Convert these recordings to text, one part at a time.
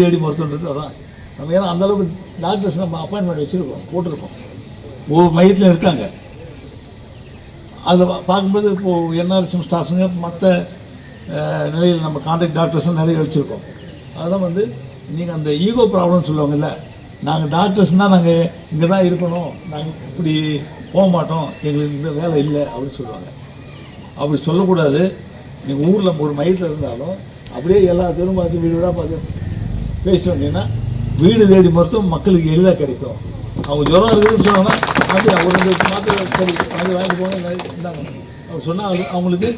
தேடி மருத்துவன்றது அதான். நம்ம ஏன்னா அந்த அளவுக்கு டாக்டர்ஸ் நம்ம அப்பாயின்மெண்ட் வச்சுருக்கோம் போட்டிருக்கோம். ஒவ்வொரு மையத்தில் இருக்காங்க. அதில் பார்க்கும்போது இப்போது என்ஆர்எச்எம் ஸ்டாஃப்ஸுங்க மற்ற நிலையில் நம்ம கான்ட்ராக்ட் டாக்டர்ஸும் நிறைய வச்சுருக்கோம். அதெல்லாம் வந்து நீங்கள் அந்த ஈகோ ப்ராப்ளம்னு சொல்லுவாங்கல்ல நாங்கள் டாக்டர்ஸ்னால் நாங்கள் இங்கே தான் இருக்கணும். நாங்கள் இப்படி போக மாட்டோம். எங்களுக்கு இந்த வேலை இல்லை அப்படின்னு சொல்லுவாங்க. அப்படி சொல்லக்கூடாது. நீங்கள் ஊரில் ஒரு மையத்தில் இருந்தாலும் அப்படியே எல்லா தெருவும் பார்த்து வீடு வீடாக பார்த்து பேசிட்டு வந்தீங்கன்னா வீடு தேடி மருத்துவம் மக்களுக்கு எளிதாக கிடைக்கும். அவங்க ஜுரம் இருக்குதுன்னு சொன்னாங்கன்னா அப்படியே ஒரு மாத்திரை சரி அது வாங்கி போங்க அவர் சொன்னால் அவங்களுக்கு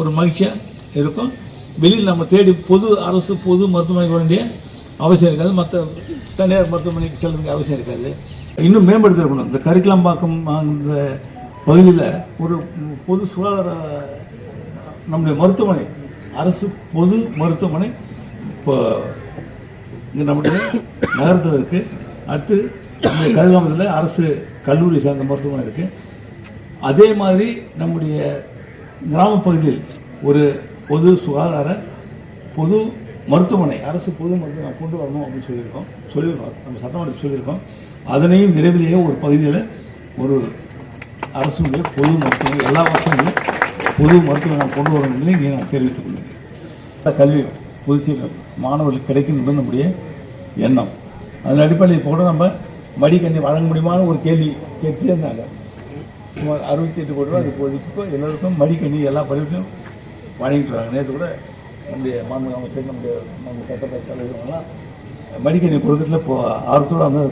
ஒரு மகிழ்ச்சியாக இருக்கும். வெளியில் நம்ம தேடி பொது அரசு பொது மருத்துவமனைக்கு வர வேண்டிய அவசியம் இருக்காது. மற்ற தனியார் மருத்துவமனைக்கு செல்ல வேண்டிய அவசியம் இருக்காது. இன்னும் மேம்படுத்திருக்கணும் இந்த கரிக்கலாம்பாக்கம் அந்த பகுதியில் ஒரு பொது சுகாதார நம்முடைய மருத்துவமனை அரசு பொது மருத்துவமனை இப்போ இங்கே நம்முடைய நகரத்தில் இருக்குது அடுத்து நம்முடைய கதிராமத்தில் அரசு கல்லூரி சார்ந்த மருத்துவமனை இருக்குது அதே மாதிரி நம்முடைய கிராமப்பகுதியில் ஒரு பொது சுகாதார பொது மருத்துவமனை அரசு பொது மருத்துவமனை கொண்டு வரணும் அப்படின்னு சொல்லியிருக்கோம். சொல்லியிருக்கோம். நம்ம சட்டமன்றத்தில் சொல்லியிருக்கோம். அதனையும் விரைவிலேயே ஒரு பகுதியில் ஒரு அரசுடைய பொது மருத்துவமனை எல்லா வருஷங்களும் பொது மருத்துவமனை நான் கொண்டு வரணும் என்பதை இங்கே நான் தெரிவித்துக் கொள்கிறேன். கல்வி புதுச்சேரி மாணவர்களுக்கு கிடைக்கும் என்பது நம்முடைய எண்ணம். அதன் அடிப்படையில் கூட நம்ம மடிக்கண்ணி வழங்க முடியுமான்னு ஒரு கேள்வி கேட்டே இருந்தாங்க. சுமார் அறுபத்தி எட்டு கோடி ரூபா அது இப்போதைக்கு எல்லோருக்கும் மடிக்கண்ணி எல்லா பரிவுக்கும் வழங்கிட்டு வராங்க. நேற்று கூட நம்முடைய மாநில அமைச்சர் நம்முடைய நம்ம சட்டப்பேரவை தலைவர்கள்லாம் மடிக்கண்ணி கொடுக்கறதுல இப்போ ஆர்வத்தோடு அந்த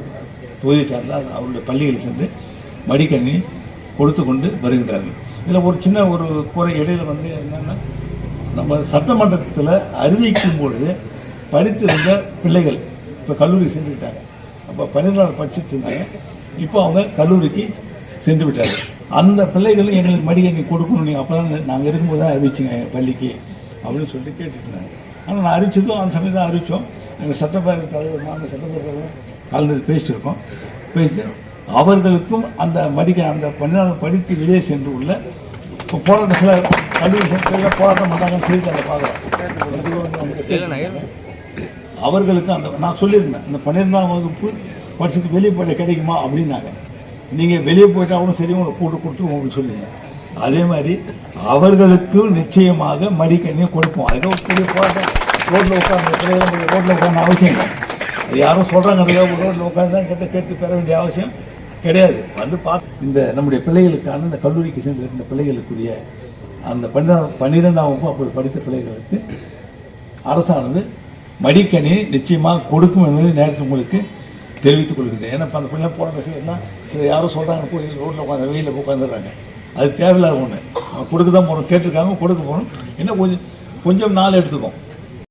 தொகுதியை சார்ந்த அந்த அவருடைய பள்ளிகள் சென்று மடிக்கண்ணி கொடுத்து கொண்டு வருகின்றார்கள். இதில் ஒரு சின்ன ஒரு குறை இடையில வந்து என்னென்னா நம்ம சட்டமன்றத்தில் அறிவிக்கும் பொழுது படித்திருந்த பிள்ளைகள் இப்போ கல்லூரி சென்று விட்டாங்க அப்போ பன்னிரெண்டாவது படிச்சுட்டு இருந்தாங்க. இப்போ அவங்க கல்லூரிக்கு சென்று விட்டாங்க. அந்த பிள்ளைகளும் எங்களுக்கு மடிக்கணி கொடுக்கணும். நீங்கள் அப்போ தான் நாங்கள் இருக்கும்போது தான் அறிவிச்சிங்க எங்கள் பள்ளிக்கு அப்படின்னு சொல்லிட்டு கேட்டுட்டு இருந்தாங்க. ஆனால் நான் அறிவிச்சதும் அந்த சமயம் தான் அறிவித்தோம் எங்கள் சட்டப்பேரவை தலைவர் நாங்கள் சட்டப்பேரவை தலைவர் கலந்து பேசிட்டு இருக்கோம். பேசிட்டு அவர்களுக்கும் அந்த மடிக்க அந்த பன்னிரெண்டு படித்து வெளியே சென்று உள்ள இப்போ போராட்டம் சில கல்லூரி போராட்டம் பண்ணாங்கன்னு செய்தித்தாளை பார்க்குறோம் அவர்களுக்கு அந்த நான் சொல்லியிருந்தேன் இந்த பன்னிரெண்டாம் வகுப்பு படிச்சுட்டு வெளியே போய்ட்டு கிடைக்குமா அப்படின்னாங்க. நீங்கள் வெளியே போயிட்டாலும் சரி உங்களுக்கு கூட்டு கொடுத்துருவோம் அப்படின்னு சொல்லியிருந்தேன். அதே மாதிரி அவர்களுக்கு நிச்சயமாக மடிக்கணியை கொடுப்போம். ஏதோ பெரிய போராட்டம். ரோட்டில் உட்காந்து ரோட்டில் உட்காந்து அவசியம் இல்லை. யாரும் சொல்கிறாங்க ரோட்டில் உட்காந்து தான் கேட்டு பெற வேண்டிய அவசியம் கிடையாது. வந்து பார்த்து இந்த நம்முடைய பிள்ளைகளுக்கான இந்த கல்லூரிக்கு சென்றிருக்கின்ற பிள்ளைகளுக்குரிய அந்த பன்னிரெண்டாம் பன்னிரெண்டாம் வகுப்பு அப்போது படித்த பிள்ளைகளுக்கு அரசானது மடிக்கணி நிச்சயமாக கொடுக்கும் என்பதை நேற்று உங்களுக்கு தெரிவித்துக் கொள்கிறேன். ஏன்னா இப்போ அந்த பிள்ளைங்க போராட்டம் செய்யலாம் சில யாரும் சொல்கிறாங்க போய் ரோட்டில் உட்காந்து வெயிலில் உட்காந்துடுறாங்க. அது தேவையில்லாத ஒன்று கொடுக்க தான் போகணும் கேட்டிருக்காங்க கொடுக்க போகணும். இன்னும் கொஞ்சம் கொஞ்சம் நாள் எடுத்துக்கும்.